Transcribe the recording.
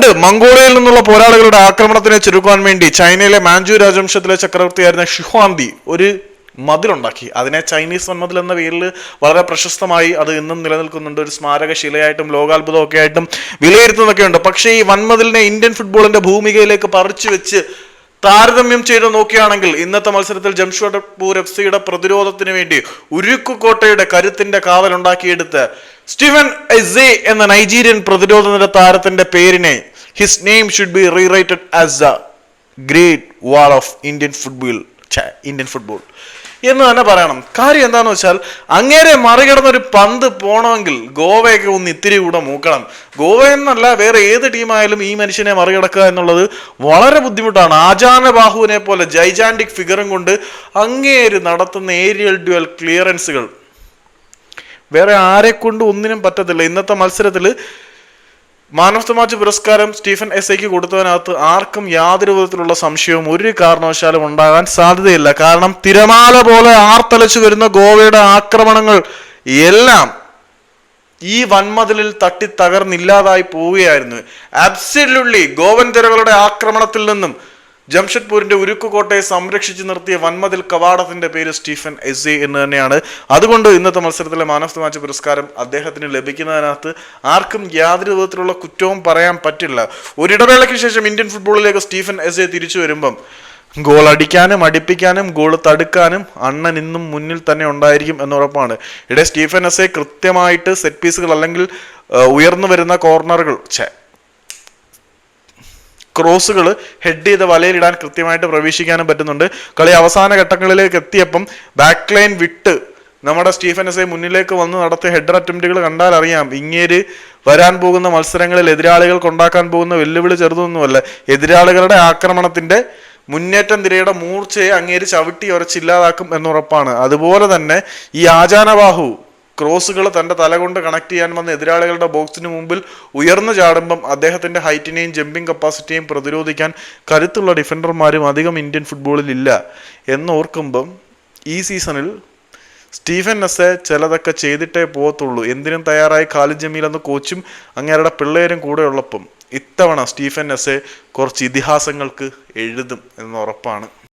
പണ്ട് മംഗോളിയയിൽ നിന്നുള്ള പോരാളികളുടെ ആക്രമണത്തിനെ ചുരുക്കുവാൻ വേണ്ടി ചൈനയിലെ മാഞ്ചു രാജവംശത്തിലെ ചക്രവർത്തിയായിരുന്ന ഷിഹ്വാന്തി ഒരു മതിലുണ്ടാക്കി. അതിനെ ചൈനീസ് വൻമതിൽ എന്ന പേരിൽ വളരെ പ്രശസ്തമായി അത് ഇന്നും നിലനിൽക്കുന്നുണ്ട്. ഒരു സ്മാരക ശിലയായിട്ടും ലോകാത്ഭുതം ഒക്കെ ആയിട്ടും വിലയിരുത്തുന്നതൊക്കെയുണ്ട് പക്ഷേ ഈ വൻമതിലിനെ ഇന്ത്യൻ ഫുട്ബോളിന്റെ ഭൂമികയിലേക്ക് പറിച്ചു വെച്ച് താരതമ്യം ചെയ്ത് നോക്കുകയാണെങ്കിൽ ഇന്നത്തെ മത്സരത്തിൽ ജംഷഡ്പൂർ എഫ് സിയുടെ പ്രതിരോധത്തിന് വേണ്ടി ഉരുക്കുകോട്ടയുടെ കരുത്തിന്റെ കാവലുണ്ടാക്കിയെടുത്ത് സ്റ്റീവൻ എസെ എന്ന നൈജീരിയൻ പ്രതിരോധ നിര താരത്തിന്റെ പേരിനെ his name should be rewrited as the great wall of Indian football Indian football എന്ന് തന്നെ പറയണം. കാര്യം എന്താണെന്ന് വെച്ചാൽ അങ്ങേരെ മറികടന്ന ഒരു പന്ത് പോണമെങ്കിൽ ഗോവയൊക്കെ ഒന്ന് ഇത്തിരി കൂടെ മൂക്കണം. ഗോവ എന്നല്ല വേറെ ഏത് ടീമായാലും ഈ മനുഷ്യനെ മറികടക്കുക എന്നുള്ളത് വളരെ ബുദ്ധിമുട്ടാണ്. ആചാന ബാഹുവിനെ പോലെ ജൈജാന്റിക് ഫിഗറും കൊണ്ട് അങ്ങേര് നടത്തുന്ന ഏരിയൽ ഡ്യുവൽ ക്ലിയറൻസുകൾ വേറെ ആരെ കൊണ്ട് ഒന്നിനും പറ്റത്തില്ല. ഇന്നത്തെ മത്സരത്തിൽ മാൻ ഓഫ് ദ മാച്ച് പുരസ്കാരം സ്റ്റീഫൻ എസ് ഐക്ക് കൊടുത്തതിനകത്ത് ആർക്കും യാതൊരു വിധത്തിലുള്ള സംശയവും ഒരു കാരണവശാലും ഉണ്ടാകാൻ സാധ്യതയില്ല. കാരണം തിരമാല പോലെ ആർത്തലച്ചു വരുന്ന ഗോവയുടെ ആക്രമണങ്ങൾ എല്ലാം ഈ വൻമതിലിൽ തട്ടി തകർന്നില്ലാതായി പോവുകയായിരുന്നു. അബ്സല്യൂട്ട്ലി ഗോവൻ തിരകളുടെ ആക്രമണത്തിൽ നിന്നും ജംഷഡ്പൂരിന്റെ ഉരുക്കുകോട്ടയെ സംരക്ഷിച്ചു നിർത്തിയ വൻമതിൽ കവാടത്തിന്റെ പേര് സ്റ്റീഫൻ എസ് എന്ന് തന്നെയാണ്. അതുകൊണ്ട് ഇന്നത്തെ മത്സരത്തിലെ മാൻ ഓഫ് ദി മാച്ച് പുരസ്കാരം അദ്ദേഹത്തിന് ലഭിക്കുന്നതിനകത്ത് ആർക്കും യാതൊരു വിധത്തിലുള്ള കുറ്റവും പറയാൻ പറ്റില്ല. ഒരിടവേളയ്ക്ക് ശേഷം ഇന്ത്യൻ ഫുട്ബോളിലേക്ക് സ്റ്റീഫൻ എസ് എ തിരിച്ചു വരുമ്പം ഗോൾ അടിക്കാനും അടിപ്പിക്കാനും ഗോൾ തടുക്കാനും അണ്ണൻ ഇന്നും മുന്നിൽ തന്നെ ഉണ്ടായിരിക്കും എന്നുറപ്പാണ് ഇവിടെ സ്റ്റീഫൻ എസ് എ കൃത്യമായിട്ട് സെറ്റ് പീസുകൾ അല്ലെങ്കിൽ ഉയർന്നു വരുന്ന കോർണറുകൾ ക്രോസുകൾ ഹെഡ് ചെയ്ത് വലയിലിടാൻ കൃത്യമായിട്ട് പ്രവേശിക്കാനും പറ്റുന്നുണ്ട്. കളി അവസാന ഘട്ടങ്ങളിലേക്ക് എത്തിയപ്പം ബാക്ക് ലൈൻ വിട്ട് നമ്മുടെ സ്റ്റീഫൻ എസ് മുന്നിലേക്ക് വന്ന് നടത്തിയ ഹെഡർ അറ്റംപ്റ്റുകൾ കണ്ടാൽ അറിയാം. ഇങ്ങേര് വരാൻ പോകുന്ന മത്സരങ്ങളിൽ എതിരാളികൾക്ക് ഉണ്ടാക്കാൻ പോകുന്ന വെല്ലുവിളി ചെറുതൊന്നുമല്ല. എതിരാളികളുടെ ആക്രമണത്തിന്റെ മുന്നേറ്റം തിരയുടെ മൂർച്ചയെ അങ്ങേര് ചവിട്ടി ഉരച്ചില്ലാതാക്കും എന്നുറപ്പാണ് അതുപോലെ തന്നെ ഈ ആചാനബാഹു ക്രോസുകൾ തന്റെ തല കൊണ്ട് കണക്ട് ചെയ്യാൻ വന്ന എതിരാളികളുടെ ബോക്സിന് മുമ്പിൽ ഉയർന്നു ചാടുമ്പം അദ്ദേഹത്തിന്റെ ഹൈറ്റിനെയും ജമ്പിംഗ് കപ്പാസിറ്റിയും പ്രതിരോധിക്കാൻ കരുത്തുള്ള ഡിഫൻഡർമാരും അധികം ഇന്ത്യൻ ഫുട്ബോളിൽ ഇല്ല. എന്നോർക്കുമ്പം ഈ സീസണിൽ സ്റ്റീഫൻ നസെ ചിലതൊക്കെ ചെയ്തിട്ടേ പോകത്തുള്ളൂ. എന്തിനും തയ്യാറായി ഖാലിദ് ജമീൽ എന്ന കോച്ചും അങ്ങേരുടെ പിള്ളേരും കൂടെ ഉള്ളപ്പം. ഇത്തവണ സ്റ്റീഫൻ നസെ കുറച്ച് ഇതിഹാസങ്ങൾക്ക് എഴുതും എന്ന് ഉറപ്പാണ്